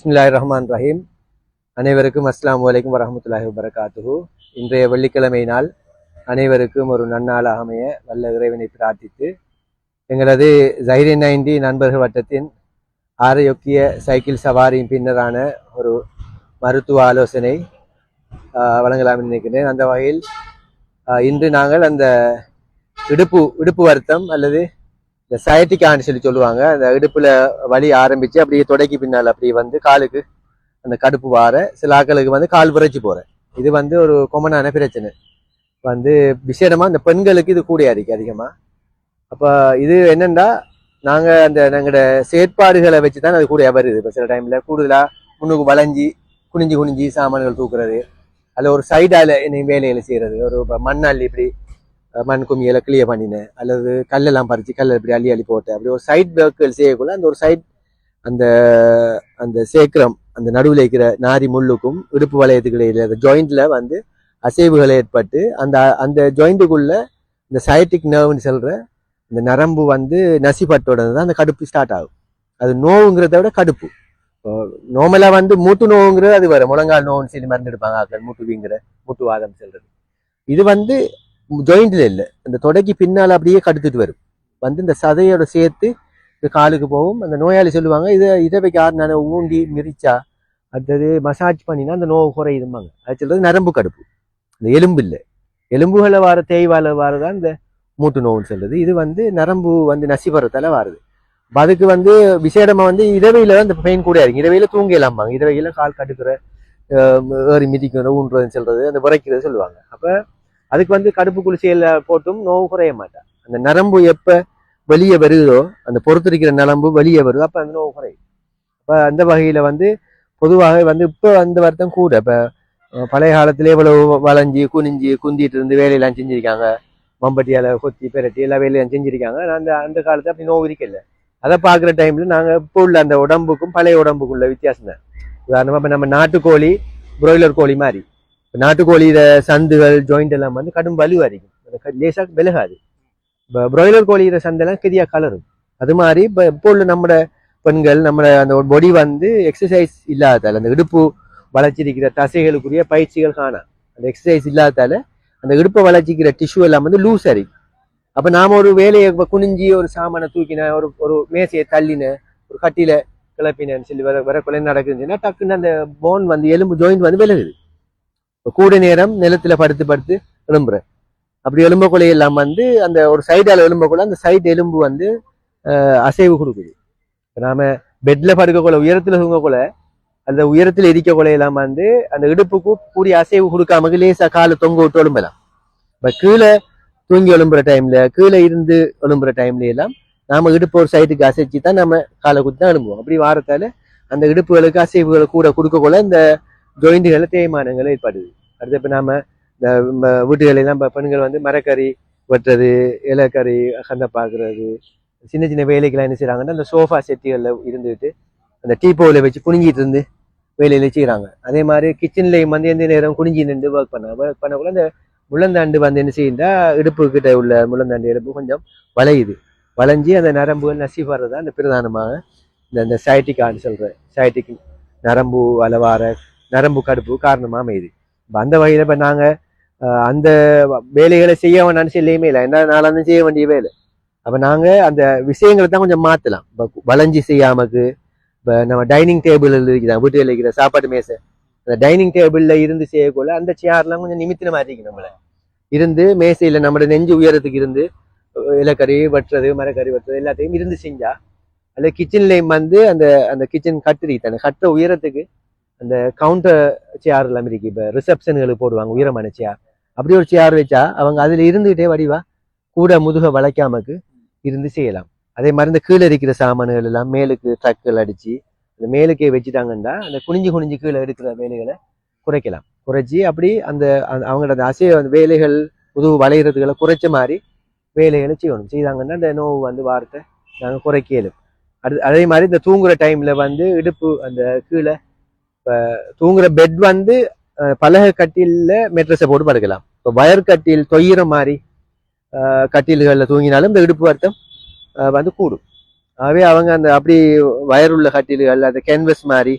பிஸ்மில்லாஹிர் ரஹ்மான் ரஹீம் அனைவருக்கும் அஸ்லாம் வலைக்கும் வரமத்துல்லாஹி வபரகாத்துஹு. இன்றைய வெள்ளிக்கிழமை நாள். அனைவருக்கும் ஒரு நன்னாளாக அமைய வல்ல இறைவனை பிரார்த்தித்து எங்களது ஜைரி நைன்டி நண்பர்கள் வட்டத்தின் ஆரோக்கிய சைக்கிள் சவாரியின் பின்னரான ஒரு மருத்துவ ஆலோசனை வழங்கலாம் நினைக்கிறேன் அந்த வகையில் இன்று நாங்கள் அந்த இடுப்பு இடுப்பு வருத்தம் அல்லது இந்த சயட்டிக்கான்னு சொல்லி சொல்லுவாங்க. அந்த இடுப்புல வலி ஆரம்பிச்சு அப்படியே தொடக்கி பின்னால் அப்படியே வந்து காலுக்கு அந்த கடுப்பு வார சில ஆட்களுக்கு வந்து கால் விரைச்சி போகிறேன் இது வந்து ஒரு கொமனான பிரச்சனை. வந்து விசேடமா இந்த பெண்களுக்கு இது கூடியா இருக்கு அதிகமா. அப்போ இது என்னென்னா நாங்கள் அந்த எங்களோட செயற்பாடுகளை வச்சு தான் அது கூட வருது. இப்போ சில டைமில் கூடுதலாக முன்னுக்கு வளைஞ்சி குனிஞ்சு குனிஞ்சு சாமான்கள் தூக்குறது. அதில் ஒரு சைடால் என்ன வேலைகளை செய்கிறது ஒரு இப்ப மண்ணள்ளி இப்படி மண் குமியில கிளியர் பண்ணினேன். அல்லது கல்லெல்லாம் பறித்து கல்லை இப்படி அள்ளி அள்ளி போட்டேன். அப்படி ஒரு சைட் பேக்குகள் செய்யக்குள்ள அந்த ஒரு சைட் அந்த அந்த சேக்கிரம் அந்த நடுவில் இருக்கிற நாரி முள்ளுக்கும் இடுப்பு வளையத்துக்கு இடையில அந்த வந்து அசைவுகள் ஏற்பட்டு அந்த அந்த ஜாயிண்ட்டுக்குள்ளே இந்த சைட்டிக் நர்வ்னு சொல்கிற இந்த நரம்பு வந்து நசிப்பட்ட உடனே தான் அந்த கடுப்பு ஸ்டார்ட் ஆகும். அது நோவுங்கிறத விட கடுப்பு. நார்மலா வந்து மூட்டு நோவுங்கிறது அது வரும் முழங்கால் நோவுன்னு சொல்லி மருந்து எடுப்பாங்க ஆட்கள் மூட்டு வீங்கிற மூட்டு வாதம் சொல்றது. இது வந்து ஜாயிண்டில் இல்லை. அந்த தொடைக்கு பின்னால் அப்படியே கடுத்துட்டு வரும். வந்து இந்த சதையோட சேர்த்து இந்த காலுக்கு போகும். அந்த நோயாளி சொல்லுவாங்க இதை இதை வைக்க நான் ஊண்டி மிரிச்சா அடுத்தது மசாஜ் பண்ணினா அந்த நோவு குறையுதும்பாங்க. அது சொல்றது நரம்பு கடுப்பு. இந்த எலும்பு இல்லை. எலும்புகளை வர தேய்வால வரதான் இந்த மூட்டு நோவுன்னு சொல்றது. இது வந்து நரம்பு வந்து நசிபரத்தால் வருது. அதுக்கு வந்து விசேடமாக வந்து இரவையில் தான் இந்த பெயின் கூட இருக்கு. இரவையில் தூங்கிடலாம்பாங்க இரவையில் கால் கட்டுக்கிற ஏறி மிதிக்கிற ஊன்றதுன்னு சொல்றது அந்த விரைக்கிறது சொல்லுவாங்க. அப்போ அதுக்கு வந்து கடுப்பு குளிசையில போட்டும் நோவு குறைய மாட்டா அந்த நரம்பு எப்ப வெளியே வருதோ அந்த பொறுத்திருக்கிற நரம்பு வெளியே வருதோ அப்ப அந்த நோவு குறையும். அப்ப அந்த வகையில வந்து பொதுவாக வந்து இப்ப அந்த வருத்தம் கூட. இப்ப பழைய காலத்தில் எவ்வளவு வளைஞ்சு குனிஞ்சு குந்திட்டு இருந்து வேலையெல்லாம் செஞ்சிருக்காங்க. மம்பட்டியால கொத்தி பெரட்டி எல்லா வேலையெல்லாம் செஞ்சிருக்காங்க. அந்த அந்த காலத்துல அப்படி நோவு இருக்கல அதை பார்க்குற டைம்ல நாங்க இப்போ உள்ள அந்த உடம்புக்கும் பழைய உடம்புக்குள்ள வித்தியாசம் தான் உதாரணமா இப்ப நம்ம நாட்டுக்கோழி புரோய்லர் கோழி மாதிரி. இப்ப நாட்டுக்கோழியில சந்துகள் ஜாயிண்ட் எல்லாம் வந்து கடும் வலுவா இருக்கும் அந்த க- லேசா விலகாது இப்போ ப்ராய்லர் கோழியிற சந்தெல்லாம் கிரியா கலரும். அது மாதிரி இப்போ இப்போ உள்ள நம்மட பெண்கள் நம்மட அந்த பொடி வந்து எக்ஸசைஸ் இல்லாததால அந்த இடுப்பு வளர்ச்சிருக்கிற தசைகளுக்குரிய பயிற்சிகள் காணாம். அந்த எக்ஸசைஸ் இல்லாததால அந்த இடுப்பை வளர்ச்சிக்கிற டிஷ்யூ எல்லாம் வந்து லூஸ் ஆகிருக்கும் அப்போ நாம ஒரு வேலையை இப்போ குனிஞ்சி ஒரு சாமானை தூக்கின ஒரு ஒரு மேசையை தள்ளின ஒரு கட்டியில் கிளப்பினேன்னு சொல்லி வர வர கொலை நடக்குதுன்னா டக்குன்னு அந்த போன் வந்து எலும்பு ஜாயிண்ட் வந்து விலகுது. கூட நேரம் நிலத்துல படுத்து படுத்து எலும்புற அப்படி எலும்ப எல்லாம் வந்து அந்த ஒரு சைடால எலும்பக்குள்ள அந்த சைடு எலும்பு வந்து அசைவு கொடுக்குது. நாம பெட்ல படுக்கக்குள்ள உயரத்துல தூங்கக்குள்ள அந்த உயரத்துல இருக்க எல்லாம் வந்து அந்த இடுப்புக்கு கூடிய அசைவு கொடுக்காம லேசா காலை தொங்க விட்டு எலும்பலாம் இப்போ கீழே தூங்கி எழும்புற டைம்ல கீழே இருந்து எழும்புற டைம்ல எல்லாம் நாம இடுப்பு ஒரு சைடுக்கு அசைச்சு தான் நம்ம காலை குத்தி தான் எழும்புவோம். அப்படி வாரத்தால அந்த இடுப்புகளுக்கு அசைவுகளை கூட கொடுக்கக்குள்ள இந்த ஜாயிண்ட்டுகளை தேய்மானங்கள் ஏற்படுது. அடுத்து இப்போ நாம் இந்த வீட்டுகளெல்லாம் இப்போ பெண்கள் வந்து மரக்கறி வெட்டுறது இலக்கறி கந்த பார்க்குறது சின்ன சின்ன வேலைக்கெல்லாம் என்ன செய்கிறாங்கன்னா அந்த சோஃபா செட்டிகளில் இருந்துட்டு அந்த டீப்போவில் வச்சு குனிஞ்சிட்டு இருந்து வேலையில் செய்கிறாங்க அதே மாதிரி கிச்சன்லேயும் வந்து எந்த நேரம் குனிஞ்சி நின்று ஒர்க் பண்ண ஒர்க் பண்ணக்குள்ள அந்த முள்ளந்தாண்டு வந்து என்ன செய்யுண்டா இடுப்பு கிட்ட உள்ள முள்ளந்தாண்டு இடுப்பு கொஞ்சம் வளையுது. வளைஞ்சு அந்த நரம்புகள் நசிப்படுறது அந்த பிரதானமாக இந்த இந்த டிக்காண்டி சொல்கிறேன் சைட்டிக் நரம்பு அளவார நரம்பு கடுப்பு காரணமாக அமையுது. இப்போ அந்த வகையில் இப்போ நாங்கள் அந்த வேலைகளை செய்ய வேண்டாம்னு செய்யலையுமே இல்லை. என்ன நாளாந்து செய்ய வேண்டிய வேலை. அப்போ நாங்கள் அந்த விஷயங்களை தான் கொஞ்சம் மாற்றலாம் இப்போ வளைஞ்சு செய்யாமக்கு இப்போ நம்ம டைனிங் டேபிள் இருக்குதான் வீட்டில் இருக்கிற சாப்பாடு மேசை அந்த டைனிங் டேபிள்ல இருந்து செய்யக்குள்ள அந்த சேர்லாம் கொஞ்சம் நிமித்தின மாதிரி இருக்கு நம்மள. இருந்து மேசையில நம்மளோட நெஞ்சு உயரத்துக்கு இருந்து இலக்கறி வெட்டுறது மரக்கறி வெட்டுறது எல்லாத்தையும் இருந்து செஞ்சா அந்த கிச்சன்லயும் வந்து அந்த அந்த கிச்சன் கட்டு அந்த கட்டுற உயரத்துக்கு அந்த கவுண்டர் சேர் எல்லாம் இருக்கு. இப்போ ரிசப்ஷன்களுக்கு போடுவாங்க உயரமான சேர் அப்படி ஒரு சேர் வச்சா அவங்க அதில் இருந்துகிட்டே வடிவா கூட முதுக வளைக்காமக்கு இருந்து செய்யலாம். அதே மாதிரி இந்த கீழே இருக்கிற சாமான்கள் எல்லாம் மேலுக்கு ட்ரக்குகள் அடித்து அந்த மேலுக்கே வச்சுட்டாங்கன்னா அந்த குனிஞ்சு குனிஞ்சு கீழே இருக்கிற வேலைகளை குறைக்கலாம். குறைச்சி அப்படி அந்த அவங்களோட அந்த அசைய அந்த வேலைகள் முதுகு வளைகிறதுகளை குறைச்ச மாதிரி வேலைகளை செய்யணும். செய்தாங்கன்னா அந்த நோவு வந்து வாரத்தை நாங்கள் குறைக்கலும். அது அதே மாதிரி இந்த தூங்குற டைமில் வந்து இடுப்பு அந்த கீழே இப்போ தூங்குற பெட் வந்து பலகை கட்டிலில் மெட்ரஸை போட்டு படுக்கலாம். இப்போ வயர் கட்டில் தொய்கிற மாதிரி கட்டில்களில் தூங்கினாலும் இந்த இடுப்பு வருத்தம் அஹ், வந்து கூடும். ஆகவே அவங்க அந்த அப்படி வயர் உள்ள கட்டில்கள் அந்த கேன்வஸ் மாதிரி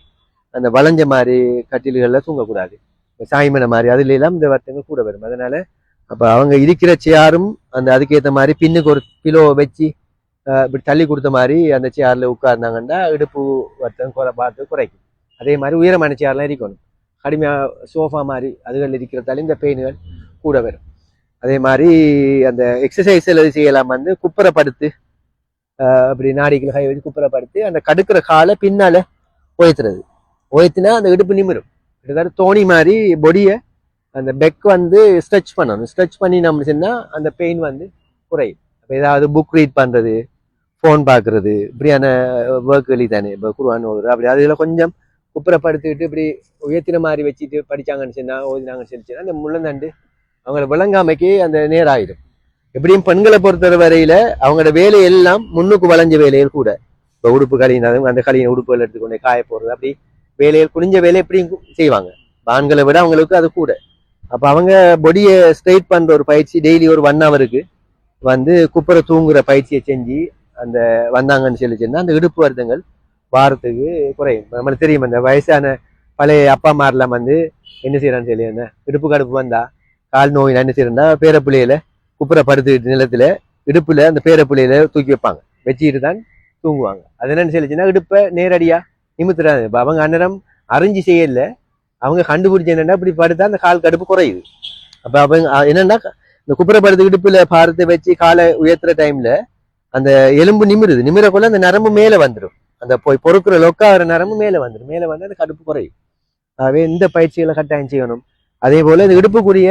அந்த வளைஞ்ச மாதிரி கட்டில்கள்ல தூங்கக்கூடாது. சாய்மனை மாதிரி அதுல எல்லாம் இந்த வருத்தங்கள் கூட வரும். அதனால அப்ப அவங்க இருக்கிற சேரும் அந்த அதுக்கேற்ற மாதிரி பின்னுக்கு ஒரு பிலோ வச்சு இப்படி தள்ளி கொடுத்த மாதிரி அந்த சேர்ல உட்கார்ந்தாங்கன்னா இடுப்பு வருத்தம் குறை பார்த்து குறைக்கும். அதே மாதிரி உயரமான சேர்லாம் இருக்கணும் கடுமையாக சோஃபா மாதிரி அதுகள் இருக்கிறதால இந்த பெயின்கள் கூட வரும். அதே மாதிரி அந்த எக்ஸசைஸ் எல்லாம் செய்யலாம் வந்து குப்புறப்படுத்து அப்படி நாடிகள் கை வச்சு குப்புறப்படுத்து அந்த கடுக்கிற காலை பின்னால் உயர்த்துறது. உயர்த்தினா அந்த இடுப்பு நிமிரும். கிட்டத்தட்ட தோணி மாதிரி பொடியை அந்த பெக் வந்து ஸ்ட்ரெச் பண்ணணும். ஸ்ட்ரெச் பண்ணி நம்ம செஞ்சால் அந்த பெயின் வந்து குறையும். அப்போ ஏதாவது புக் ரீட் பண்ணுறது ஃபோன் பார்க்குறது இப்படியான ஒர்க் வெளி தானே இப்போ குருவான் ஓதுறது அப்படி அதில் கொஞ்சம் குப்புறப்படுத்திட்டு இப்படி உயர்த்தின மாதிரி வச்சுட்டு படிச்சாங்கன்னு சொன்னா ஓதினாங்கன்னு சொல்லிச்சுன்னா அந்த முள்ளந்தண்டு அவங்கள விளங்காமைக்கு அந்த நேரம் ஆயிடும் எப்படியும் பெண்களை பொறுத்த வரையில அவங்களோட வேலையெல்லாம் முன்னுக்கு வளைஞ்ச வேலையில் கூட. இப்போ உடுப்பு கழியினாலும் அந்த கழியின் உடுப்புகள் எடுத்துக்கொண்டு காய போடுறது அப்படி வேலையில் குனிஞ்ச வேலை எப்படியும் செய்வாங்க. ஆண்களை விட அவங்களுக்கு அது கூட. அப்போ அவங்க பொடியை ஸ்ட்ரெயிட் பண்ணுற ஒரு பயிற்சி டெய்லி ஒரு ஒன் ஹவருக்கு வந்து குப்புற தூங்குற பயிற்சியை செஞ்சு அந்த வந்தாங்கன்னு சொல்லி அந்த இடுப்பு வருத்தங்கள் வாரத்துக்கு குறையும். நம்மளுக்கு தெரியும் அந்த வயசான பழைய அப்பா அம்மாரெல்லாம் வந்து என்ன செய்யறான்னு சொல்லி என்ன இடுப்பு கடுப்பு வந்தா கால் நோய் என்ன செய்யறேன்னா பேரப்பிள்ளையில குப்புற படுத்துக்கிட்டு நிலத்துல இடுப்புல அந்த பேரப்பிள்ளையில தூக்கி வைப்பாங்க. வச்சுக்கிட்டு தான் தூங்குவாங்க. அது என்னன்னு சொல்லிச்சுன்னா இடுப்பை நேரடியா நிமித்துறாங்க இப்போ அவங்க அன்னரம் அறிஞ்சு செய்யல. அவங்க கண்டுபிடிச்ச என்னன்னா இப்படி படுத்தா அந்த கால் கடுப்பு குறையுது. அப்போ அவங்க என்னன்னா இந்த குப்புற படுத்து இடுப்புல பாரத்தை வச்சு காலை உயர்த்துற டைம்ல அந்த எலும்பு நிமிருது. நிமிரக்குள்ள அந்த நரம்பு மேலே வந்துடும் அந்த போய் பொறுக்கிற லொக்காகிற நேரமும் மேலே வந்துடும் மேலே வந்து அந்த கடுப்பு குறையும். ஆகவே இந்த பயிற்சிகளை கட்டாயம் செய்யணும். அதே போல் இந்த இடுப்புக்குரிய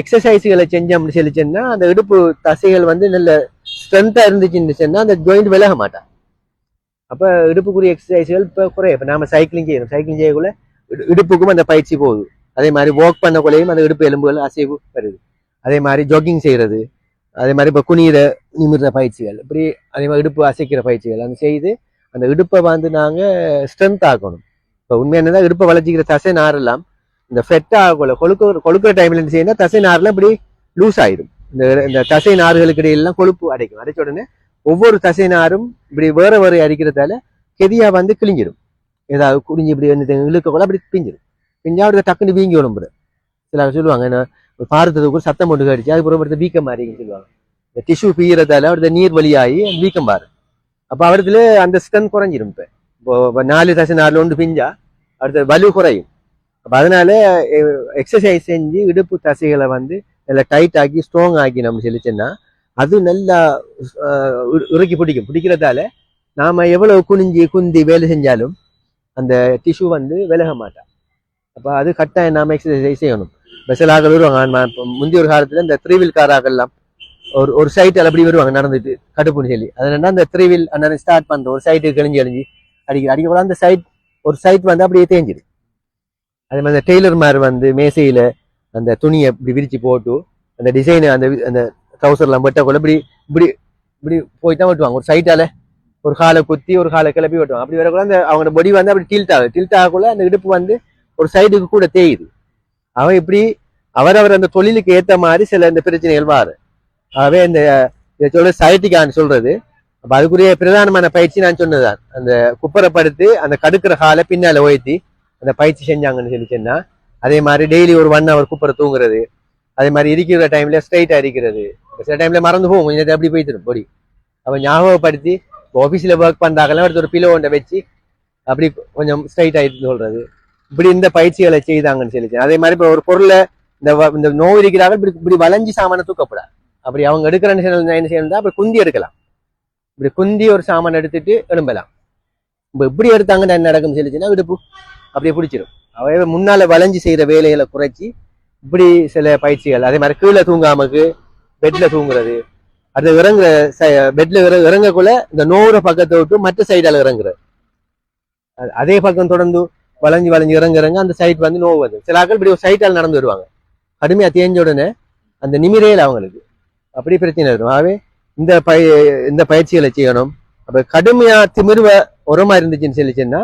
எக்ஸசைஸ்களை செஞ்சோம்னு சொல்லி அந்த இடுப்பு தசைகள் வந்து நல்ல ஸ்ட்ரென்த்தாக இருந்துச்சுன்னு அந்த ஜாயிண்ட் விலக மாட்டான் அப்போ இடுப்புக்குரிய எக்ஸசைஸ்கள் இப்போ குறையும். இப்போ நாம சைக்கிளிங் செய்யணும். சைக்கிளிங் செய்யக்குள்ள இடுப்புக்கும் அந்த பயிற்சி போகுது. அதே மாதிரி வாக் பண்ணக்குள்ளேயும் அந்த இடுப்பு எலும்புகள் அசைவு வருது. அதே மாதிரி ஜாகிங் செய்கிறது அதே மாதிரி இப்போ குனியிற நிமிர்ற பயிற்சிகள். இப்படி அதே மாதிரி இடுப்பு அசைக்கிற பயிற்சிகள். அந்த செய்து அந்த இடுப்பை வந்து நாங்கள் ஸ்ட்ரென்த் ஆக்கணும். இப்போ உண்மை என்னன்னா இடுப்பை வளர்ச்சிக்கிற தசை நாரெல்லாம் இந்த ஃபெட் ஆகல கொழுக்க கொழுக்கிற டைம்ல என்ன செய்யணும் தசை நாரெல்லாம் இப்படி லூஸ் ஆயிடும். இந்த இந்த தசை நார்களுக்கு இடையிலாம் கொழுப்பு அடைக்கும். அடைச்ச உடனே ஒவ்வொரு தசை நாரும் இப்படி வேற வேற அடிக்கிறதால கெதியாக வந்து கிழிஞ்சிடும். ஏதாவது குடிஞ்சு இப்படி வந்து இழுக்க கூட அப்படி பிஞ்சிடும். பிஞ்சா அப்படி டக்குன்னு வீங்கி விளம்புற சில சொல்லுவாங்க என்ன பாரதத்துக்கு ஒரு சத்தம் போட்டு கடிச்சு அது அடுத்த வீக்கம் மாறிங்கன்னு சொல்லுவாங்க. இந்த டிஷ்யூ பீயறதால அவருடைய நீர் வழியாகி வீக்கம் பாரு அப்போ அவரதுல அந்த ஸ்டன் குறைஞ்சிரும் இப்ப இப்போ இப்ப நாலு தசை நாலு ஒன்று பிஞ்சா அடுத்த வலு குறையும் அப்ப அதனால எக்ஸசைஸ் செஞ்சு இடுப்பு தசைகளை வந்து நல்லா டைட் ஆக்கி ஸ்ட்ராங் ஆக்கி நம்ம செலுத்தினா அது நல்லா உருக்கி இறுக்கி பிடிக்கும் பிடிக்கிறதால நாம எவ்வளவு குனிஞ்சு குந்தி வேலை செஞ்சாலும் அந்த டிஷ்யூ வந்து விலக மாட்டா அப்ப அது கட்டாயம் நாம எக்ஸசைஸ் செய்யணும் ஸ்பெஷலாக வருவாங்க ஆன்மா. முந்தைய ஒரு காலத்துல இந்த த்ரீவில் காராகெல்லாம் ஒரு ஒரு சைட்டில் அப்படி வருவாங்க நடந்துட்டு கடுப்புன்னு சொல்லி. அதனால அந்த த்ரீவில் அண்ணன் ஸ்டார்ட் பண்ணுற ஒரு சைட்டு கிழிஞ்சு அழிஞ்சு அடிக்கிற அடிக்க அந்த சைட் ஒரு சைட் வந்து அப்படியே தேஞ்சிடு அதே மாதிரி அந்த டெய்லர்மார் வந்து மேசையில் அந்த துணியை இப்படி விரித்து போட்டு அந்த டிசைனை அந்த வி- அந்த ட்ரௌசர்லாம் வெட்டக்குள்ள இப்படி இப்படி இப்படி போய் தான் வெட்டுவாங்க. ஒரு சைட்டால் ஒரு காலை குத்தி ஒரு காலை கிளப்பி வெட்டுவாங்க. அப்படி வரக்குள்ள அந்த அவங்களோட பொடி வந்து அப்படி டில்ட் ஆகுது. டில்ட் ஆகக்குள்ள அந்த இடுப்பு வந்து ஒரு சைடுக்கு கூட தேயுது. அவன் இப்படி அவரவர் அந்த தொழிலுக்கு ஏற்ற மாதிரி சில இந்த பிரச்சனைகள் வாரு. ஆகவே இந்த இதை சொல்றது சைட்டிகான்னு சொல்றது. அப்போ அதுக்குரிய பிரதானமான பயிற்சி நான் சொன்னதுதான். அந்த குப்பரப்படுத்து அந்த கடுக்கிற காலை பின்னால உயர்த்தி அந்த பயிற்சி செஞ்சாங்கன்னு சொல்லி சொன்னா அதே மாதிரி டெய்லி ஒரு ஒன் ஹவர் குப்பரை தூங்குறது அதே மாதிரி இருக்கிற டைம்ல ஸ்ட்ரைட்டா இருக்கிறது. சில டைம்ல மறந்து போகும். கொஞ்சம் அப்படி போயிட்டு பொடி அப்போ ஞாபகப்படுத்தி ஆஃபீஸில் ஒர்க் பண்றாங்கலாம் அடுத்து ஒரு பிலோ ஒன்றை வச்சு அப்படி கொஞ்சம் ஸ்ட்ரைட் ஆயிட்டு சொல்றது. இப்படி இந்த பயிற்சிகளை செய்தாங்கன்னு சொல்லி அதே மாதிரி இப்போ ஒரு பொருளை இந்த வ- இந்த நோய் இருக்கிறாங்க இப்படி இப்படி வளைஞ்சு சாமானை தூக்கப்படாது. அப்படி அவங்க எடுக்கிறன்னு சொன்னா என்ன செய்யணும் அப்படி குந்தி எடுக்கலாம். இப்படி குந்தி ஒரு சாமான் எடுத்துட்டு எழும்பலாம். இப்போ இப்படி எடுத்தாங்கன்னா என்ன நடக்கும்னு சொல்லிச்சுன்னா விடுப்பு அப்படியே பிடிச்சிடும் அவைய முன்னால வளைஞ்சு செய்யற வேலைகளை குறைச்சி இப்படி சில பயிற்சிகள். அதே மாதிரி கீழே தூங்காமக்கு பெட்ல தூங்குறது. அது இறங்குற பெட்ல இறங்கக்குள்ள இந்த நோற பக்கத்தை விட்டு மற்ற சைடால இறங்குறது. அது- அதே பக்கம் தொடர்ந்து வளைஞ்சு வளைஞ்சு இறங்க இறங்க அந்த சைட் வந்து நோவு வருது சில ஆட்கள் இப்படி ஒரு சைட்டால் நடந்து வருவாங்க. கடுமையா தேஞ்ச உடனே அந்த நிமிரையில் அவங்களுக்கு அப்படி பிரச்சனை வரும் ஆகவே இந்த பய இந்த பயிற்சிகளை செய்யணும். அப்போ கடுமையாக திமிர்வ உரமாக இருந்துச்சுன்னு சொல்லிச்சுன்னா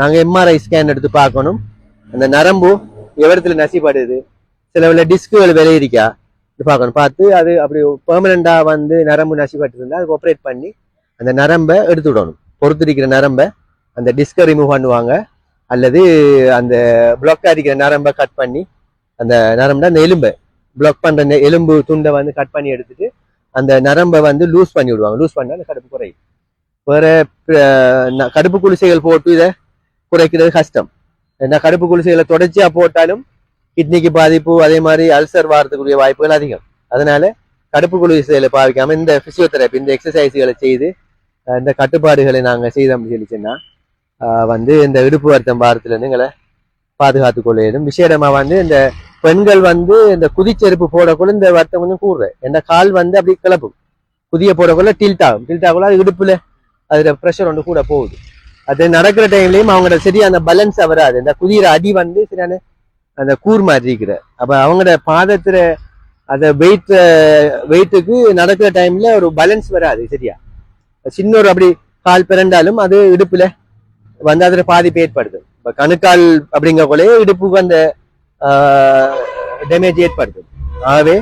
நாங்கள் எம்ஆர்ஐ ஸ்கேன் எடுத்து பார்க்கணும். அந்த நரம்பு எவரத்தில் நசிப்படுது சில வேலை டிஸ்குகள் விளையிருக்கா இது பார்க்கணும். பார்த்து அது அப்படி பெர்மனண்டாக வந்து நரம்பு நசிப்பட்டு இருந்தா அதுக்கு ஆப்ரேட் பண்ணி அந்த நரம்பை எடுத்து விடணும். பொறுத்திருக்கிற நரம்பை அந்த டிஸ்கை ரிமூவ் பண்ணுவாங்க. அல்லது அந்த பிளாக்காக அடிக்கிற நரம்பை கட் பண்ணி அந்த நரம்புனா அந்த எலும்பை பிளாக் பண்ற எலும்பு துண்டை வந்து கட் பண்ணி எடுத்துட்டு அந்த நரம்பை வந்து லூஸ் பண்ணி விடுவாங்க. லூஸ் பண்ணால் அந்த கடுப்பு குறையும். வேற கடுப்பு குளிசைகள் போட்டு இதை குறைக்கிறது கஷ்டம். ஏன்னா கடுப்பு குளிசைகளை தொடர்ச்சியா போட்டாலும் கிட்னிக்கு பாதிப்பு அதே மாதிரி அல்சர் வாரத்துக்குரிய வாய்ப்புகள் அதிகம். அதனால கடுப்பு குளிசைகளை பாவிக்காம இந்த பிசியோதெரப்பி இந்த எக்ஸசைஸ்களை செய்து இந்த கட்டுப்பாடுகளை நாங்க செய்தோம் சொல்லிச்சுன்னா வந்து இந்த இடுப்பு வருத்தம் வாரத்துல இருந்து எங்களை பாதுகாத்து கொள்ளையிடும் விசேடமா வந்து இந்த பெண்கள் வந்து இந்த குதிச்செருப்பு போடக்குள்ள இந்த வருத்தம் கொஞ்சம் கூடுறேன் என் கால் வந்து அப்படி கிளப்பும். குதிய போடக்குள்ள டில்ட் ஆகும். டில்ட் ஆகுள்ள அது இடுப்புல அதுல ப்ரெஷர் ஒன்று கூட போகுது. அது நடக்கிற டைம்லயும் அவங்களோட சரியா அந்த பேலன்ஸா வராது. இந்த குதிர அடி வந்து சரியான அந்த கூர் மாதிரி இருக்கிற. அப்ப அவங்களோட பாதத்துல அந்த வெயிட் வெயிட்டுக்கு நடக்கிற டைம்ல ஒரு பேலன்ஸ் வராது சரியா. சின்ன ஒரு அப்படி கால் பிறண்டாலும் அது இடுப்புல வந்து அதுல பாதிப்பு ஏற்படுது இப்ப கணுக்கால் அப்படிங்கக்குள்ளேயே இடுப்புக்கு அந்த டேமேஜ் ஏற்படுது ஆகவே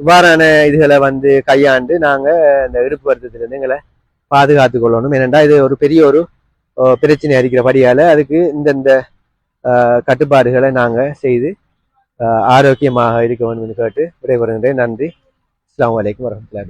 இவ்வாறான இதுகளை வந்து கையாண்டு நாங்கள் இந்த இடுப்பு வருத்தத்துலேருந்து எங்களை பாதுகாத்து கொள்ளணும். ஏனென்றால் இது ஒரு பெரிய ஒரு பிரச்சனை பிரச்சனை படியால் அதுக்கு இந்தந்த கட்டுப்பாடுகளை நாங்கள் செய்து ஆரோக்கியமாக இருக்க வேண்டும் என்று கேட்டு விடைபெறுகின்றேன். நன்றி. அஸ்லாம் வலைக்கம் வரமத்துல